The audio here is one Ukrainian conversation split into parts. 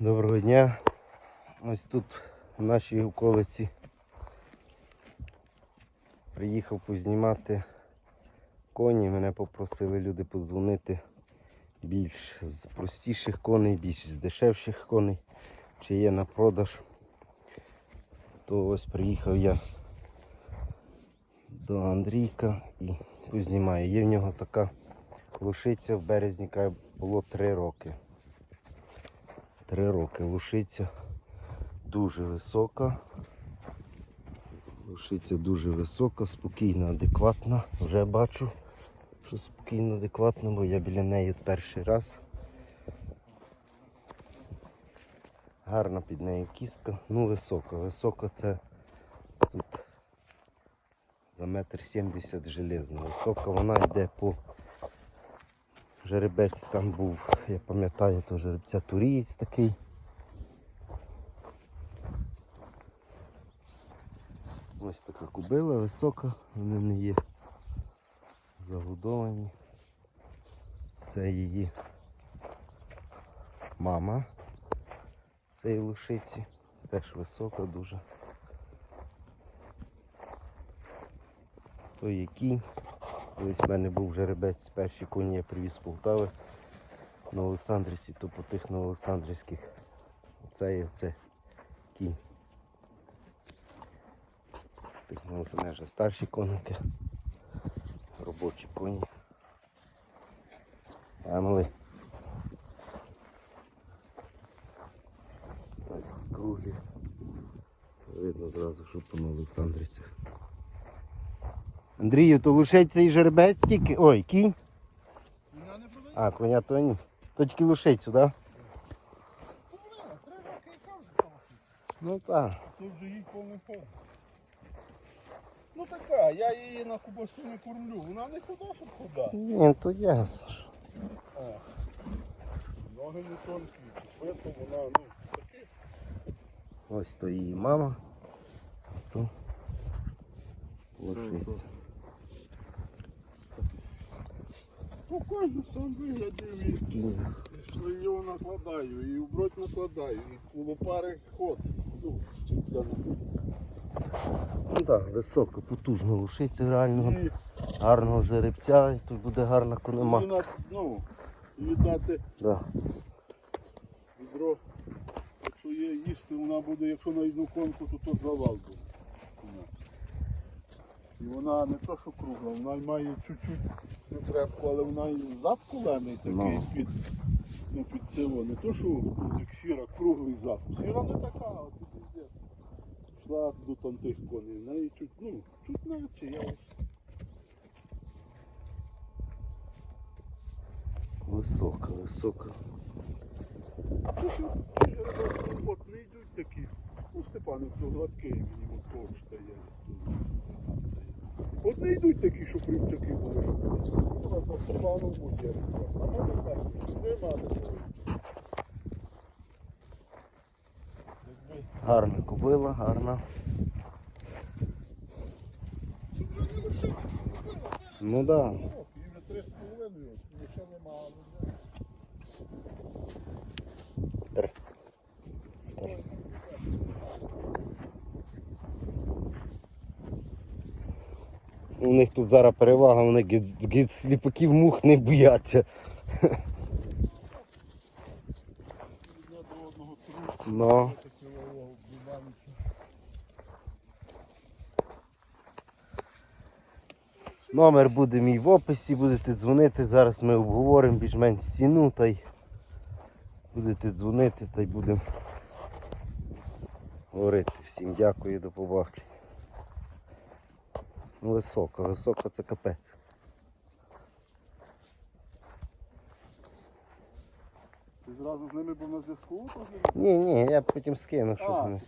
Доброго дня. Ось тут в нашій околиці приїхав познімати коні. Мене попросили люди подзвонити більш з простіших коней, більш з дешевших коней, чи є на продаж. То ось приїхав я до Андрійка і познімаю. Є в нього така лошиця в березні, яка було 3 роки. Три роки лушиця дуже висока. Лушиця дуже висока, спокійна, адекватна. Вже бачу, що спокійно, адекватна, бо я біля неї перший раз. Гарна під нею кістка. Ну висока. Висока це тут за метр сімдесят железна. Висока вона йде по Жеребець там був, я пам'ятаю, то жеребця турієць такий. Ось така кубила висока, вони не є загодовані. Це її мама цієї лошиці, теж висока дуже. То є кінь. Колись в мене був жеребець, перші коні я привіз з Полтави на Олександрівці, то по тих новоолександрівських. Оце є це кінь. Тих новоолександрівських вже старші коники, робочі коні. Емили. Ось круглі. Видно зразу, що по Новоолександрівцях. Андрію, то лише цей жеребець тільки. Ой, кінь. А, коня то ні. То тільки і там. Ну так. Це вже їй повний форм. Ну така, я її на кубасу не кормлю. Вона не худа, щоб худа. Ні, то ясно. ж. О. Ноги не тонкі. Поэтому вона, ну, таке. Ось то її мама. а То лошиця. Кожен сам виглядів і Спокійно. що його накладаю, і в бродь накладаю, і коло пари ход. Ну. Ну так, висока, потужна лошиця реально. І Гарного жеребця, і тут буде гарна конема. ну, віддати Да. відро. Якщо є їсти, вона буде, якщо на одну конку, то то завал буде. І вона не то, що кругла, вона й має чуть-чуть не крепку, але вона і зад колений такий Ну. під, ну, під цього. Не то, що як сіра, круглий зад. Сіра не така, а тут іде. Йшла до там тих коней. В неї чуть, ну, чуть наче, я ось. Висока, висока. Ну, От не йдуть такі. У Степановцю гладкий мені от стає. От не йдуть такі, що припчаки були, що Ну, на Степану. А мене так, нема такого. Гарна кобила, гарна. Ну так. Да. їй вже три з половиною, нічого нема. Них тут зараз перевага, вони гід сліпаків мух не бояться. Трусу. Ну. Номер буде мій в описі, будете дзвонити. Зараз ми обговоримо більш-менш ціну та й будете дзвонити та й будемо говорити. Всім дякую, до побачення. Висока, висока це капець. Ти зразу з ними був на зв'язку? Ні, ні, я потім скину, щоб А, не.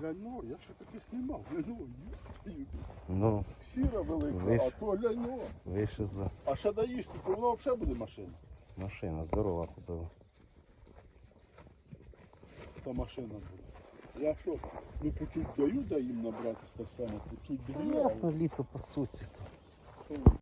Глянь, ну, я ще таких не мав. Глянь, ну. Ну, Сіра велика, Ви ж- а то глянь, ну. вище за А ще доїсти, то воно взагалі буде машина. машина, здорова купила. Та машина була. Я що, ну по чуть даю, да їм набратись так само, по чуть Та ясно, літо по суті.